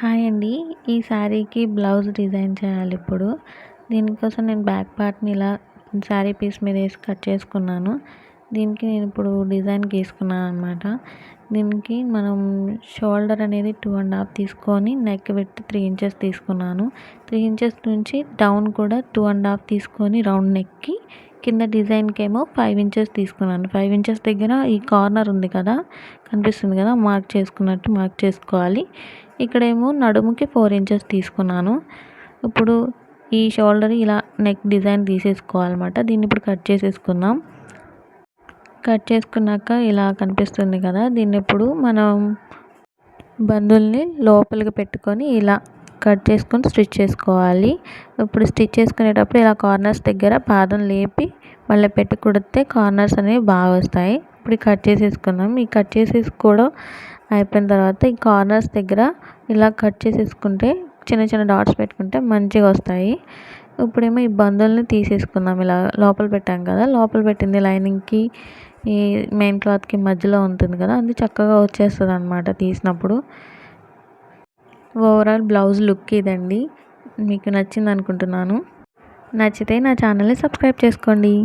Hi అండి. ఈ శారీకి బ్లౌజ్ డిజైన్ చేయాలి ఇప్పుడు. దీనికోసం నేను బ్యాక్ పార్ట్ని ఇలా శారీ పీస్ మీద వేసి కట్ చేసుకున్నాను. దీనికి నేను ఇప్పుడు డిజైన్ గీసుకున్నాను అనమాట దీనికి మనం షోల్డర్ అనేది టూ అండ్ హాఫ్ తీసుకొని నెక్ విత్ త్రీ ఇంచెస్ తీసుకున్నాను. త్రీ ఇంచెస్ నుంచి డౌన్ కూడా టూ అండ్ హాఫ్ తీసుకొని రౌండ్ నెక్కి కింద డిజైన్కి ఏమో ఫైవ్ ఇంచెస్ తీసుకున్నాను. ఫైవ్ ఇంచెస్ దగ్గర ఈ కార్నర్ ఉంది కదా కనిపిస్తుంది కదా మార్క్ చేసుకున్నట్టు మార్క్ చేసుకోవాలి. ఇక్కడేమో నడుముకి ఫోర్ ఇంచెస్ తీసుకున్నాను. ఇప్పుడు ఈ షోల్డర్ ఇలా నెక్ డిజైన్ తీసేసుకోవాలన్నమాట. దీన్ని ఇప్పుడు కట్ చేసేసుకుందాం. కట్ చేసుకున్నాక ఇలా కనిపిస్తుంది కదా దీన్ని ఇప్పుడు మనం బంధువుల్ని లోపలికి పెట్టుకొని ఇలా కట్ చేసుకొని స్టిచ్ చేసుకోవాలి. ఇప్పుడు స్టిచ్ చేసుకునేటప్పుడు ఇలా కార్నర్స్ దగ్గర పాదం లేపి మళ్ళీ పెట్టి కుడితే కార్నర్స్ అనేవి బాగా వస్తాయి. ఇప్పుడు కట్ చేసేసుకున్నాం ఈ కట్ చేసేసుకోవడం అయిపోయిన తర్వాత ఈ కార్నర్స్ దగ్గర ఇలా కట్ చేసేసుకుంటే చిన్న చిన్న డాట్స్ పెట్టుకుంటే మంచిగా వస్తాయి. ఇప్పుడేమో ఈ బందుల్ని తీసేసుకుందాం. ఇలా లోపల పెట్టాం కదా. లోపల పెట్టింది లైనింగ్కి ఈ మెయిన్ క్లాత్కి మధ్యలో ఉంటుంది కదా. అది చక్కగా వచ్చేస్తుంది అనమాట తీసినప్పుడు. ఓవరాల్ బ్లౌజ్ లుక్ ఇదండి. మీకు నచ్చింది అనుకుంటున్నాను నచ్చితే నా ఛానల్ని సబ్స్క్రైబ్ చేసుకోండి.